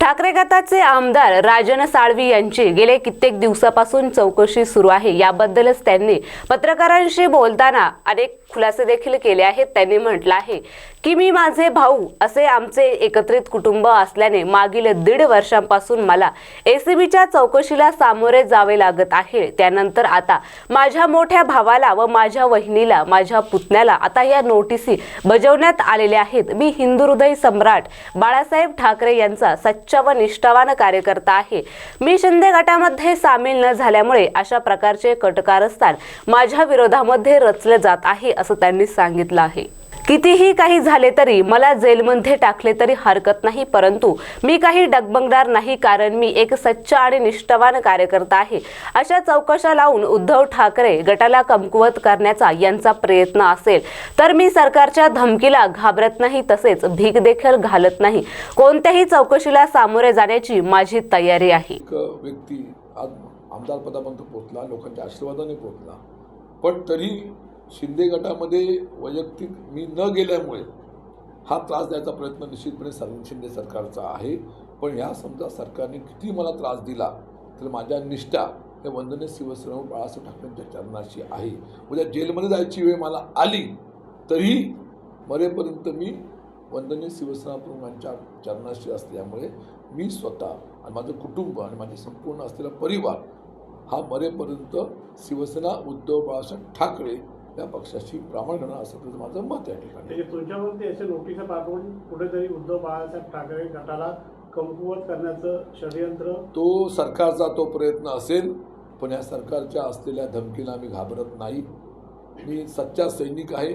ठाकरे गटाचे आमदार राजन साळवी यांची गेले कित्येक दिवसापासून चौकशी सुरू आहे. याबद्दलच त्यांनी पत्रकारांशी बोलताना अनेक खुलासे देखील केले आहेत. त्यांनी म्हटलं आहे की मी माझे भाऊ असे आमचे एकत्रित कुटुंब असल्याने मागील दीड वर्षांपासून मला एसीबीच्या चौकशीला सामोरे जावे लागत आहे. त्यानंतर आता माझ्या मोठ्या भावाला व माझ्या वहिनीला माझ्या पुतण्याला आता या नोटिसी बजावण्यात आलेल्या आहेत. मी हिंदू हृदय सम्राट बाळासाहेब ठाकरे यांचा सच्चा व निष्ठावान कार्यकर्ता आहे. मी शिंदे गटामध्ये सामील न झाल्यामुळे अशा प्रकारचे कटकारस्थान माझ्या विरोधामध्ये रचले जात आहे असं त्यांनी सांगितलं आहे. कितीही काही झाले तरी मला जेलमध्ये टाकले तरी हरकत नाही परंतु मी काही डगमगणार नाही कारण मी एक सच्चा आणि निष्ठावान कार्यकर्ता आहे. अशा चौकशा लावून उद्धव ठाकरे गटाला कमकुवत करण्याचा यांचा प्रयत्न असेल तर मी सरकारच्या धमकीला घाबरत नाही तसेच भीक देखील घालत नाही. कोणत्याही चौकशीला सामोरे जाण्याची माझी तयारी आहे. व्यक्ती आज आमदारपदापर्यंत पोहोचला लोकांच्या आशीर्वादाने पोहोचला. पण तरी शिंदे गटामध्ये वैयक्तिक मी न गेल्यामुळे हा त्रास द्यायचा प्रयत्न निश्चितपणे सर शिंदे सरकारचा आहे. पण ह्या समजा सरकारने किती मला त्रास दिला तर माझ्या निष्ठा हे वंदने शिवसेना बाळासाहेब ठाकरेंच्या चरणाशी आहे. उद्या जेलमध्ये जायची वेळ मला आली तरी मरेपर्यंत मी वंदनीय शिवसेना प्रमुखांच्या चरणाशी असल्यामुळे मी स्वतः आणि माझं कुटुंब आणि माझे संपूर्ण असलेला परिवार हा मरेपर्यंत शिवसेना उद्धव बाळासाहेब ठाकरे या पक्षाशी प्रामाणिक असं तुझं माझं मत या ठिकाणी. म्हणजे तुमच्यावरती असे नोटीस पाठवून कुठेतरी उद्धव बाळासाहेब ठाकरे गटाला कमकुवत करण्याचं षडयंत्र? तो सरकारचा तो प्रयत्न असेल पण या सरकारच्या असलेल्या धमकीला मी घाबरत नाही. मी सच्चा सैनिक आहे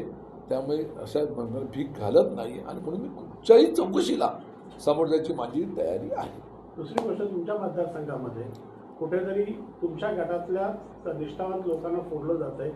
त्यामुळे अशा म्हणणार भीक घालत नाही आणि म्हणून मी कुठच्याही चौकशीला समोर जायची माझी तयारी आहे. दुसरी गोष्ट तुमच्या मतदारसंघामध्ये कुठेतरी तुमच्या गटातल्या निष्ठावान लोकांना फोडलं जात आहे